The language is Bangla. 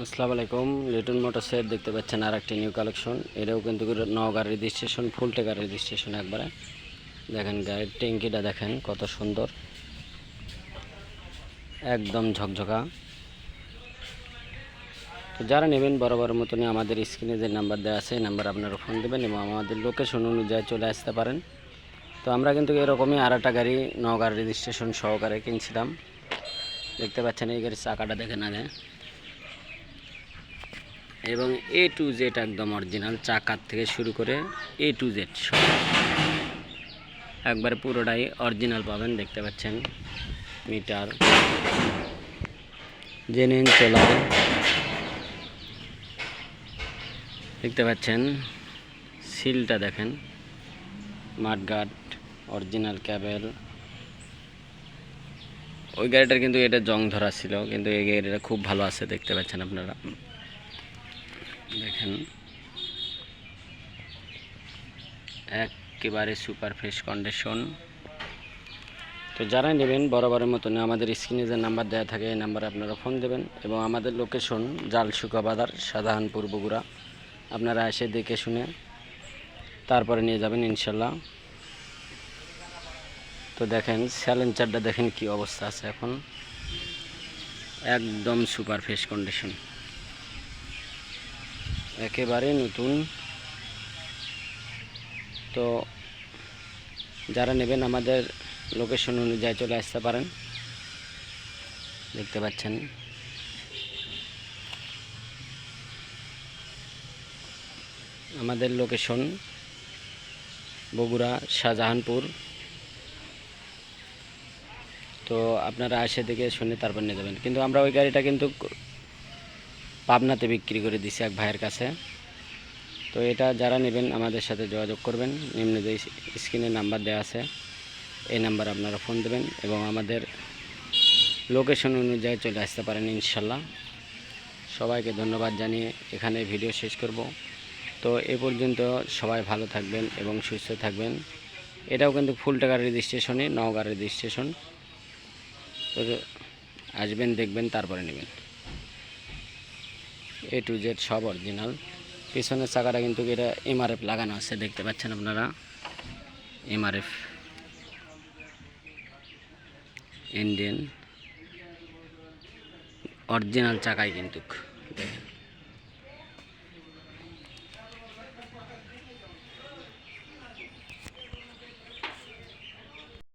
আসসালামু আলাইকুম। লিটন মোটরসের দেখতে পাচ্ছেন আর একটি নিউ কালেকশন এটাও কিন্তু নওগাঁর রেজিস্ট্রেশন ফুল টেকার রেজিস্ট্রেশন একবারে। দেখেন গাড়ির ট্যাঙ্কিটা দেখেন কত সুন্দর। একদম ঝকঝকা। তো যারা নেবেন বরাবর মতনই আমাদের স্ক্রিনে যে নাম্বার দেওয়া আছে, এই নাম্বার আপনারা ফোন দেবেন এবং আমাদের লোকেশন অনুযায়ী চলে আসতে পারেন। তো আমরা কিন্তু এরকমই আর একটা গাড়ি নওগাঁর রেজিস্ট্রেশন সহকারে কিনছিলাম। দেখতে পাচ্ছেন এই গাড়ির চাকাটা দেখে না দেয় এবং এ টু জেড একদম অরিজিনাল চাকার থেকে শুরু করে এ টু জেড একবারে পুরোটাই অরিজিনাল পাবেন, দেখতে পাচ্ছেন মিটার জেনুইন চলা দেখতে পাচ্ছেন, সিলটা দেখেন মাঠগাট অরিজিনাল ক্যাবেল ওই গাড়িটার কিন্তু এটা জং ধরা ছিল, কিন্তু এই গাড়িটা খুব ভালো আছে, দেখতে পাচ্ছেন আপনারা। দেখেন। একেবারে সুপার ফ্রেশ কন্ডিশন তো যারা নেবেন, বরাবরের মতন আমাদের স্ক্রিনে যে নাম্বার দেওয়া থাকে, এই নাম্বারে আপনারা ফোন দেবেন এবং আমাদের লোকেশন জালসুকা বাজার সাধারণপুর বগুড়া। আপনারা এসে দেখে শুনে তারপরে নিয়ে যাবেন ইনশাল্লাহ। তো দেখেন স্যালেঞ্চারটা দেখেন কি অবস্থা আছে এখন। একদম সুপার ফ্রেশ কন্ডিশন একেবারে নতুন। তো যারা নেবেন আমাদের লোকেশন অনুযায়ী চলে আসতে পারেন। দেখতে পাচ্ছেন। আমাদের লোকেশন বগুড়া, শাহজাহানপুর। তো আপনারা আসে দেখে শুনে তারপর নিয়ে যাবেন। কিন্তু আমরা ওই গাড়িটা কিন্তু পাবনাতে বিক্রি করে দিছি এক ভাইয়ের কাছে। তো এটা যারা নেবেন আমাদের সাথে যোগাযোগ করবেন। নিম্নে যে স্ক্রিনে নাম্বার দেওয়া আছে, এই নাম্বার আপনারা ফোন দেবেন এবং আমাদের লোকেশন অনুযায়ী চলে আসতে পারেন ইনশাল্লাহ। সবাইকে ধন্যবাদ জানিয়ে এখানে ভিডিও শেষ করব। তো এ পর্যন্ত সবাই ভালো থাকবেন এবং সুস্থ থাকবেন। এটাও কিন্তু ফুল টাকার রেজিস্ট্রেশনে, নওগাঁ রেজিস্ট্রেশন। তো আসবেন, দেখবেন, তারপরে নেবেন। এ টু জেড সব অরিজিনাল পিছনের চাকাটা কিন্তু এটা এমআরএফ লাগানো আছে, দেখতে পাচ্ছেন আপনারা। এমআরএফ ইন্ডিয়ান অরিজিনাল চাকাই কিন্তু। দেখেন